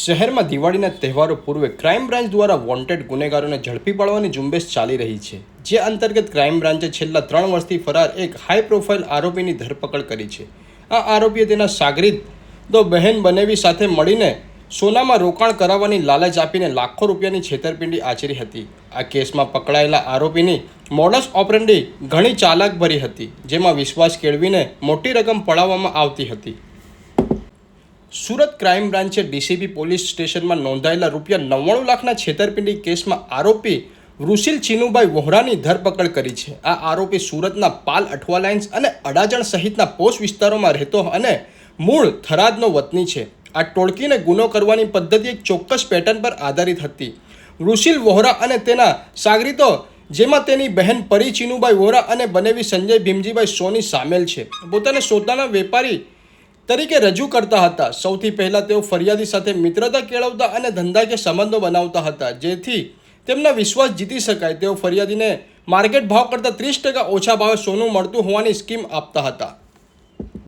શહેરમાં દિવાળીના તહેવારો પૂર્વે ક્રાઇમ બ્રાન્ચ દ્વારા વોન્ટેડ ગુનેગારોને ઝડપી પાડવાની ઝુંબેશ ચાલી રહી છે, જે અંતર્ગત ક્રાઇમ બ્રાન્ચે છેલ્લા ત્રણ વર્ષથી ફરાર એક હાઈ પ્રોફાઇલ આરોપીની ધરપકડ કરી છે. આ આરોપીએ તેના સાગરીદો બહેન બનેવી સાથે મળીને સોનામાં રોકાણ કરાવવાની લાલચ આપીને લાખો રૂપિયાની છેતરપિંડી આચરી હતી. આ કેસમાં પકડાયેલા આરોપીની મોડસ ઓપરેન્ડી ઘણી ચાલાક ભરી હતી, જેમાં વિશ્વાસ કેળવીને મોટી રકમ પડાવવામાં આવતી હતી. સુરત ક્રાઇમ બ્રાન્ચે ડીસીબી પોલીસ સ્ટેશનમાં નોંધાયેલા રૂપિયા નવ્વાણું લાખના છેતરપિંડી કેસમાં આરોપી વૃષિલ ચીનુભાઈ વોહરાની ધરપકડ કરી છે. આ આરોપી સુરતના પાલ અઠવા લાઇન્સ અને અડાજણ સહિતના પોસ્ટ વિસ્તારોમાં રહેતો અને મૂળ થરાદનો વતની છે. આ ટોળકીને ગુનો કરવાની પદ્ધતિ એક ચોક્કસ પેટર્ન પર આધારિત હતી. વૃષિલ વોહરા અને તેના સાગરીતો, જેમાં તેની બહેન પરી ચીનુભાઈ વોરા અને બનેવી સંજય ભીમજીભાઈ સોની સામેલ છે. પોતાને સોતાના વેપારી તરીકે રજૂ કરતા હતા. સૌથી પહેલાં તેઓ ફરિયાદી સાથે મિત્રતા કેળવતા અને ધંધાકીય સંબંધો બનાવતા હતા. જેથી તેમના વિશ્વાસ જીતી શકાય. તેઓ ફરિયાદીને માર્કેટ ભાવ કરતાં ત્રીસ ટકા ઓછા ભાવે સોનું મળતું હોવાની સ્કીમ આપતા હતા.